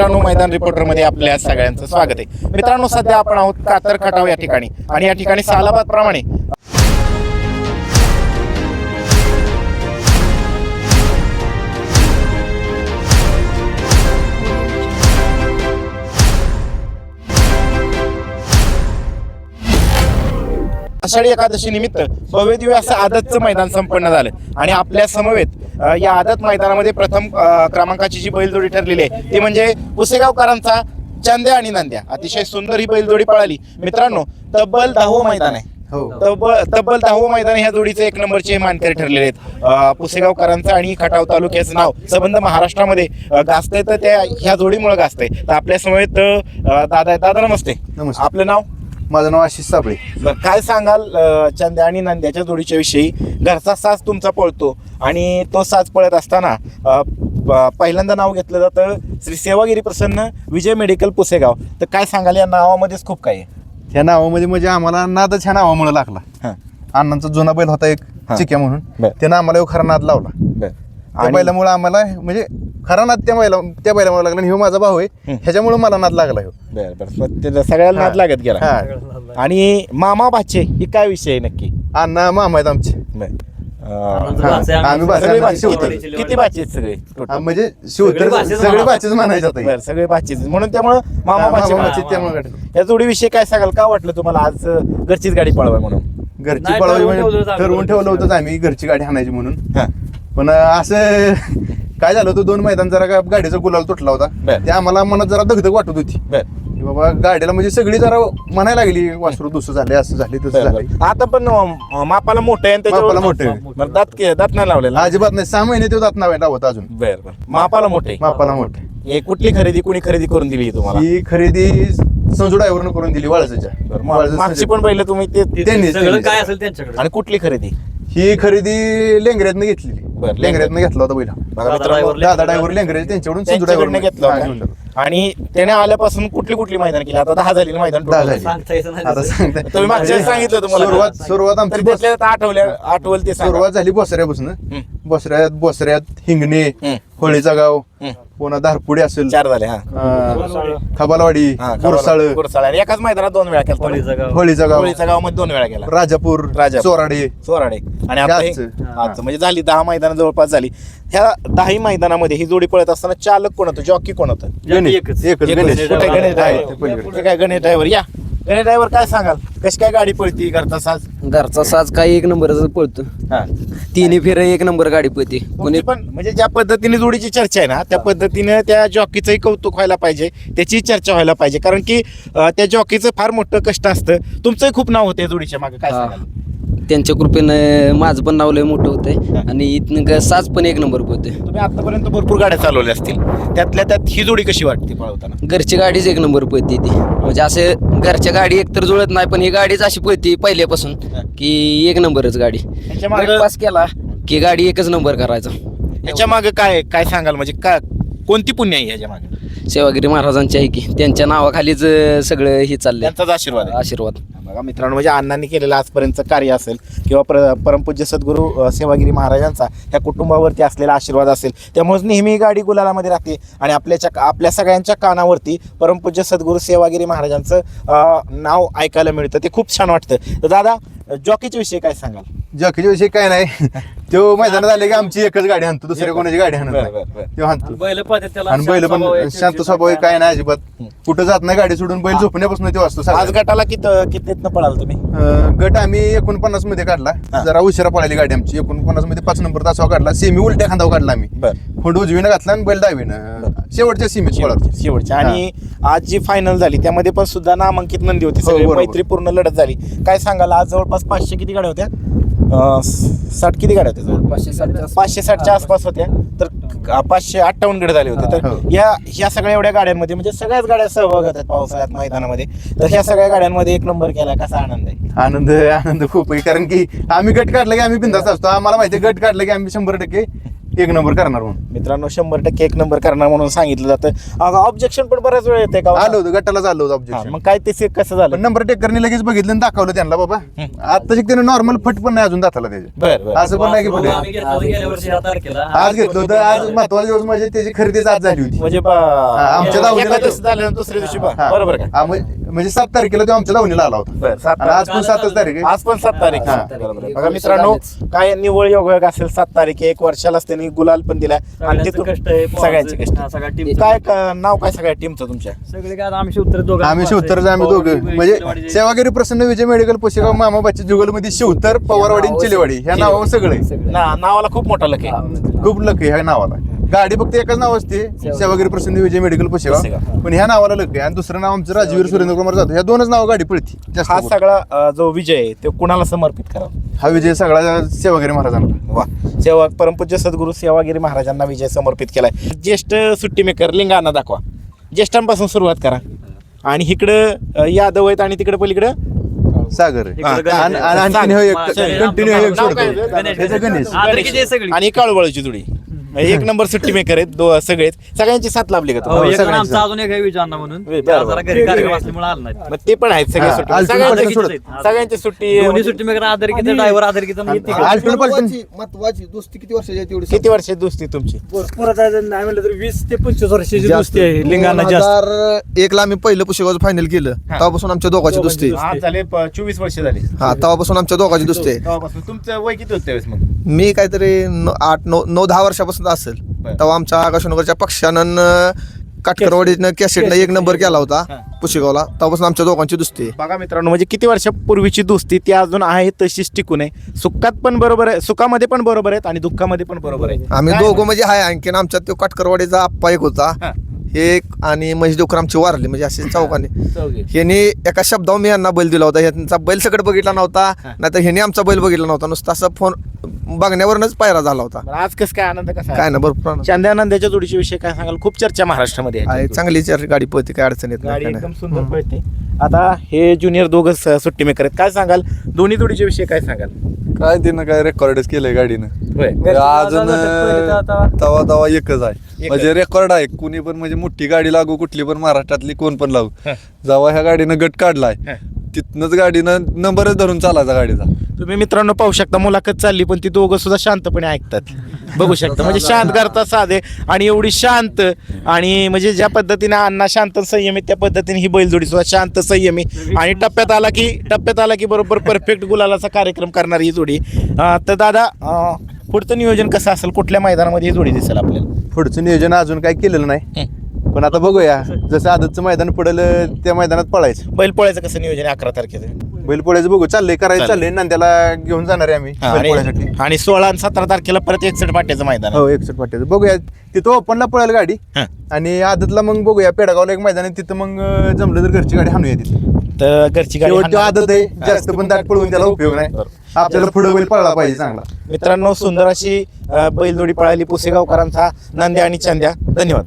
मित्रांनो मैदान रिपोर्टरमध्ये आपल्या सगळ्यांचं स्वागत आहे. मित्रांनो सध्या आपण आहोत कातर खटाव या ठिकाणी. आणि या ठिकाणी सालाबाद प्रमाणे आषाढी एकादशी निमित्त भव्य दिव्य असं आदतचं मैदान संपन्न झालं. आणि आपल्या समवेत या आदत मैदानामध्ये प्रथम क्रमांकाची जी बैलजोडी ठरलेली आहे ती म्हणजे पुसेगावकरांचा चंद्या आणि नंद्या. अतिशय सुंदर ही बैलजोडी पळाली. मित्रांनो तब्बल दहावं मैदान आहे. हो. तब्बल तब्बल दहावं मैदान ह्या जोडीचे एक नंबरचे मानकरी ठरलेले आहेत. पुसेगावकरांचं आणि खटाव तालुक्याचं नाव संबंध महाराष्ट्रामध्ये गाजतंय तर त्या ह्या जोडीमुळे गाजतंय. तर आपल्या समवेत दादा. दादा नमस्ते. आपलं नाव? माझं नाव आशिष साबळे. बरं, काय सांगाल अ, चंद्या आणि नंद्याच्या जोडीच्या विषयी? घरचा साज तुमचा पळतो आणि तो साज पळत असताना अ, प- पहिल्यांदा नाव घेतलं जातं श्री सेवागिरी प्रसन्न विजय मेडिकल पुसेगाव. तर काय सांगाल या नावामध्येच खूप काही आहे. ह्या नावामध्ये म्हणजे आम्हाला नादच ह्या नावामुळे लागला. हां. अण्णांचा जुना बैल होता एक हा. चिक्या म्हणून. बर. त्यानं आम्हाला खरा नाद लावला. त्या आणि बैलामुळे आम्हाला म्हणजे खरा नाद त्या बैला त्या बैलामुळे लागला आणि ह्यो माझा भाऊ आहे हं. ह्याच्यामुळे मला नाद लागला ह्यो बरं बरं मग ते सगळ्याला नाद. लागत गेला हा आणि मामा बाचे ही काय विषय आहे नक्की अण्णा मामा आहेत आमचे बरं. अ. आम्ही भाचे सगळे बाचे. किती- बाचे आहेत सगळे हा, total? म्हणजे शिवतर सगळे भाचेच सगळे म्हणा. भाचेच म्हणायचे आता बरं सगळे बाचे म्हणून त्यामुळं मामा हा, बाचे मामा त्यामुळे या जोडीविषयी काय सांगाल का वाटलं तुम्हाला आज अ, घरचीच गाडी पळवाय म्हणून घरची नाही, पळवायची ठरवून म्हणजे ठेवलं होतं ठरवून आम्ही ठेवलं होतं आम्ही घरची गाडी हाणायची म्हणून हा. पण असं काय झालं होतं दोन मैदान जरा का गाडीचा गुलाल तुटला होता. बर. ते आम्हाला मनात जरा दगदग वाटत होती. बर. की बाबा गाडीला म्हणजे सगळी जरा म्हणायला लागली वासरू दुसरं झाले असं झाले तसं बरं, झाले. बरं. आता पण अ, मापाला मोठं आहे आणि मापाला मोठं आहे. बरं, दात के- दात नाही लावलेला? अजिबात नाही. सहा महिने तो जात नाव लावत अजून. बर बर. मापाला मोठे. मापाला मोठे हे कुठली खरेदी कुणी खरेदी करून दिली तुम्हाला? ही खरेदी संजू ड्रायव्हरनं करून दिली वाळसाच्या. बरं, मा- मागची पण पहिले तुम्ही ते ते- त्यांनीच- सगळं त्यांनीच. काय असेल त्यांच्याकडे? आणि कुठली खरेदी? ही खरेदी लेंगऱ्यातनं घेतलेली. बरं, लेंगऱ्यातनं घेतला होता पहिला बघा दादा मित्रांनो, driver दादा ड्रायव्हर लेंगरे त्यांच्याकडून संजू त्यांच्याकडनं ड्रायव्हर घेतलं होतं. आणि त्याने आल्यापासून कुठली कुठली मैदान केली आता दहा झाली मैदान दहा total. झाली. सांगता येत नाही आता तसं. सांगते तुम्ही मागच्या वेळेस सांगितलं तुम्हाला सुरुवात सुरुवात तर आमची त्यातल्या त्यात आठवल्या आठवल ते. सुरुवात झाली बोसऱ्यापासून. बोसऱ्यात बोसऱ्यात हिंगणे. होळीचा गाव. पुन्हा धारपुडी असेल. चार झाले हा. अं, खबालवाडी हा, गुरसाळ. गुरसाळ. आणि एकाच मैदानात दोन वेळा केला होळीचं गाव. होळीचा गाव. होळीच्या गावामध्ये दोन वेळा केला. राजापूर राजापूर. चोराडे. चोराडे. आणि आता हे-. आजचं म्हणजे झाली दहा मैदान जवळपास झाली. ह्या दहाही मैदानामध्ये ही जोडी पळत असताना चालक कोण होतं? जॉकी कोण होतं? गणेश. एकच. एकच एकच. गणेश. कुठे गणेश आहे, ड्रायव्हर? ते पलीकडे. कुठे काय गणेश ड्रायव्हर? या. गणेश ड्रायव्हर काय सांगाल? कशी काय गाडी पळती घरचा साज? घरचा साज काही एक नंबरच पळतो. हा. तिन्ही फेर एक नंबर गाडी पळते. कोणी पण म्हणजे ज्या पद्धतीने जोडीची चर्चा आहे ना त्या पद्धतीने त्या जॉकीचंही कौतुक व्हायला पाहिजे त्याची चर्चा व्हायला पाहिजे. कारण की अं, त्या जॉकीचं फार मोठं कष्ट असतं. तुमचंही खूप नाव होतं या जोडीच्या मागे काय हा. सांगाल? त्यांच्या कृपेनं माझं पण नाव लय मोठं होतंय. आणि इथनं ग- साज पण एक नंबर पळतोय तुम्ही आतापर्यंत भरपूर गाड्या चालवल्या असतील. त्यातल्या त्यात ही जोडी कशी वाटते पळवताना? घरची गाडीच एक नंबर पळते ती. म्हणजे असे घरच्या गाडी एकतर जुळत नाही पण ही गाडीच अशी पळते पहिल्यापासून की एक नंबरच गाडी. मागं- पास केला की गाडी एकच नंबर करायचा. याच्या मागे काय काय सांगाल? म्हणजे का कोणती पुण्य आहे याच्या मागे? सेवागिरी महाराजांची आहे की त्यांच्या नावाखालीच अं, सगळं हे चाललंय. त्यांचाच आशीर्वाद आहे. आशीर्वाद. बघा मित्रांनो म्हणजे अण्णांनी केलेलं आजपर्यंतचं कार्य असेल किंवा प्र परमपूज्य सद्गुरू सेवागिरी महाराजांचा त्या कुटुंबावरती असलेला आशीर्वाद असेल त्यामुळेच नेहमी ही गाडी गुलालामध्ये राहते आणि आपल्याच्या आपल्या सगळ्यांच्या कानावरती परमपूज्य सद्गुरू सेवागिरी महाराजांचं नाव ऐकायला मिळतं. ते खूप छान वाटतं. तर दादा जॉकीच्या विषयी काय सांगाल? जॉकीच्या विषयी काय नाही. तो मैदानात आले की आमची एकच गाडी आणतो दुसऱ्या कोणाची गाडी आणत बैल पण शांत स्वभाव आहे, काय नाही अजिबात. कुठं जात नाही गाडी सोडून बैल झोपण्यापासून ते वाचतो आज सगळ्यात. गटाला किती कितीतनं पळाल तुम्ही? अं, गट आम्ही एकोणपन्नासमध्ये काढला. हा. जरा उशिरा पळाली गाडी आमची. एकोणपन्नासमध्ये पाच नंबर तासावर काढला. सेमी उलट्या खांदावर काढला आम्ही. बरं. खोंड उजवीनं घातला आणि बैल डावीनं. शेवटच्या सीमेत पळत शेवटच्या. आणि आज जी फायनल झाली त्यामध्ये पण सुद्धा नामांकित नंदी होती. हो, सगळी बरोबर. मैत्रीपूर्ण लढत झाली. काय सांगाल? आज जवळपास पाचशे किती गाड्या होत्या? साठ किती गाड्या होत्या पाचशे सातच्या पाचशे साठच्या आसपास होत्या. तर पाचशे अठ्ठावन्न गड झाले होते. तर. या ह्या सगळ्या एवढ्या गाड्यांमध्ये म्हणजे सगळ्याच गाड्या सहभाग होतात पावसाळ्यात मैदानामध्ये. तर ह्या सगळ्या गाड्यांमध्ये एक नंबर केला. कसा आनंद आहे? आनंद आनंद खूप आहे. कारण की आम्ही गट काढला की आम्ही बिंदास असतो. आम्हाला माहिती गट काढला की आम्ही शंभर टक्के एक नंबर करणार म्हणून. मित्रांनो शंभर टक्के एक नंबर करणार म्हणून सांगितलं जातं. ऑब्जेक्शन पण बऱ्याच वेळ येते का आलं होतं गटाला आलं होतं हा, ऑब्जेक्शन मग काय ते से- कसं झालं? नंबर टेकरने लगेच बघितलं आणि दाखवलं त्यांना बाबा. आता त्याने नॉर्मल फट पण नाही अजून दाताला त्याचे. बर बर. असं पण नाही की पुढे. आम्ही घेतलं होतं गेल्या वर्षी या तारखेला. आज घेतलं होतं आज महत्त्वाचा दिवस म्हणजे त्याची खरेदीच आज झाली होती. म्हणजे आमच्या दावणीला एका दिवशी झालं आणि दुसऱ्या दिवशी बा. हा. बरोबर का? हा, म्हणजे सात तारखेला तो आमच्या दावणीला आला होता. बरं, सात आणि आज पण सातच तारीख आहे. आज पण सात तारीख हा. आहे. बरोबर आहे. बघा मित्रांनो काय निवळ योग असेल सात तारीख एक वर्षालाच त्यांनी गुलाल पण दिलाय. आणि सगळ्यांचं तिथून कष्ट आहे सगळ्यांचे कष्ट. हा, सगळ्या टीम काय क- नाव काय सगळ्या टीमचं तुमच्या? सगळे काय आम्ही शिवतर दोघं आम्ही शिवतर आम्ही दोघं. म्हणजे सेवागिरी प्रसन्न विजय मेडिकल पुशेगाव मामाबाची जुगलमध्ये शिवतर पवारवाडी आणि चिलेवाडी. ह्या नावावर सगळे. ना नावाला खूप मोठा लक आहे. खूप लक आहे ह्या नावाला. गाडी फक्त एकच नाव असते. सेवागिरी प्रसन्न विजय मेडिकल पुशेगाव. पण ह्या नावाला आहे. आणि दुसरं नाव आमचं राजवीर सुरेंद्र कुमार जाधव. ह्या दोनच नाव गाडी पळती. हा. सगळा जो विजय आहे तो कुणाला समर्पित करावा? हा विजय सगळा सेवागिरी महाराजांना. वा. सेवा परमपूज्य सद्गुरू सेवागिरी महाराजांना विजय समर्पित केलाय. ज्येष्ठ सुट्टी मेकर लिंगाना दाखवा. ज्येष्ठांपासून सुरुवात करा. आणि इकडं यादव आहेत आणि तिकडं पलीकडं? सागर. आणि कंटिन्यू? गणेश. आणि काळूबाळूची जुडी. एक नंबर सुट्टी मेकर आहेत दो सगळेच. सगळ्यांची साथ लाभली का हो, तुम्हाला? एक सगळ्यांचं. आमचा अजून एक आहे विचारना म्हणून. बरं, त्याला बरं. जरा घरी कार्यक्रम असल्यामुळे आला नाही. मग ते पण आहेत सगळे हा, सुट्टी. आलटून सगळ्यांची पलटून सुट्टी-. सगळ्यांची सुट्टी दोन्ही सुट्टी मेकर आधार किती ड्रायव्हर आधार किती आणि महत्वाची महत्वाची दोस्ती किती वर्षाची आहे तेवढी किती वर्ष दोस्ती तुमची? भरपूर आता नाही म्हणलं तर वीस ते पंचवीस वर्षाची जास्त. दोस्ती आहे लिंगाना दोन जास्त. हजार एकला आम्ही पहिलं पुशेगावचं फायनल केलं. तेव्हापासून आमच्या दोघांची दोस्ती आहे. आज झाले प- चोवीस वर्ष झाली. हा तेव्हापासून आमच्या दोघांची दोस्ती आहे. तेव्हापासून. तुमचं वय किती होतं त्यावेळेस मग? मी काहीतरी न- आठ नऊ नऊ दहा वर्षापासून असेल. बरं. तेव्हा आमच्या आकाशनगरच्या पक्षानं काटकरवाडीनं कॅसेटनं एक नंबर केला होता. पुशेगावला. तेव्हापासून आमच्या दोघांची दोस्ती आहे. बघा मित्रांनो म्हणजे किती वर्षापूर्वीची दोस्ती ती अजून आहे तशीच टिकून आहे. सुखात पण बरोबर आहे सुखामध्ये पण बरोबर आहेत आणि दुःखामध्ये पण बरोबर आहे. आम्ही काय दोघं म्हणजे आहे आणखीन आमच्यात तो काटकरवाडीचा आप्पा एक होता. हा. हे एक आणि महेश डोकर आमचे वारले म्हणजे असे चौकाने. ह्याने एका शब्दावर मी यांना बैल दिला होता. ह्यांचा बैल सगळं बघितला नव्हता. नाहीतर ह्याने आमचा बैल बघितला नव्हता. नुसता असं फोन बघण्यावरच पायरा झाला होता. आज कसं काय आनंद कसा काय ना भरपूर. चांद्यानंदाच्या जोडीच्या विषयी काय सांगाल? खूप चर्चा महाराष्ट्रामध्ये आहे. चांगली चार गाडी पळते काय अडचण येत गाडी एकदम सुंदर पळते. आता हे ज्युनियर दोघं स- सुट्टी मेकर आहेत. काय सांगाल? दोन्ही जोडीच्या विषयी काय सांगाल? काय तिनं काय रेकॉर्डच केलंय गाडीनं. होय. अजून तवा तवा एकच आहे. म्हणजे रेकॉर्ड आहे. कुणी पण म्हणजे मोठी गाडी लागू कुठली पण महाराष्ट्रातली कोण पण लागू. जेव्हा ह्या गाडीनं गट काढलाय. तिथनच गाडीनं नंबरच धरून चालायचा गाडीचा. तुम्ही मित्रांनो पाहू शकता मुलाखत चालली पण ती दोघं सुद्धा शांतपणे ऐकतात. बघू शकता. म्हणजे शांत करता साधे आणि एवढी शांत आणि म्हणजे ज्या पद्धतीने अण्णा शांत संयमी त्या पद्धतीने ही बैलजोडी सुद्धा शांत संयमी आणि टप्प्यात आला की टप्प्यात आला की बरोबर परफेक्ट गुलालाचा कार्यक्रम करणारी ही जोडी. तर दादा पुढचं नियोजन कसं असेल? कुठल्या मैदानामध्ये ही जोडी दिसेल आपल्याला? पुढचं नियोजन अजून काय केलेलं नाही. पण आता बघूया. जसं आदतचं मैदान पडेल त्या मैदानात पळायचं. बैल पोळ्याचं कसं नियोजन आहे अकरा तारखेचं? बैलपोळ्याचं बघू. चाललंय करायचं चाललंय. नांद्याला घेऊन जाणार आहे आम्ही हा, बैलपोळ्यासाठी आणि- आणि सोळा आणि सतरा तारखेला परत एकसठ पाट्याचं मैदान आहे. हो एकसठ पाट्याचं. बघूया. तिथं ओपनला पळेल गाडी. हा. आणि आदतला मग बघूया. पेडगावला एक मैदान आहे. तिथं मग अं, जमलं तर घरची गाडी हाणूया तिथे. तर घरची गाडी शेवट तो हाणणार. आदत आहे. जास्त पण दाट पळवून त्याला उपयोग नाही. आपल्याला पुढे बैल पळला पाहिजे चांगला. मित्रांनो सुंदर अशी अ, बैलजोडी पळाली पुसेगावकरांचा. नांद्या आणि चांद्या. धन्यवाद.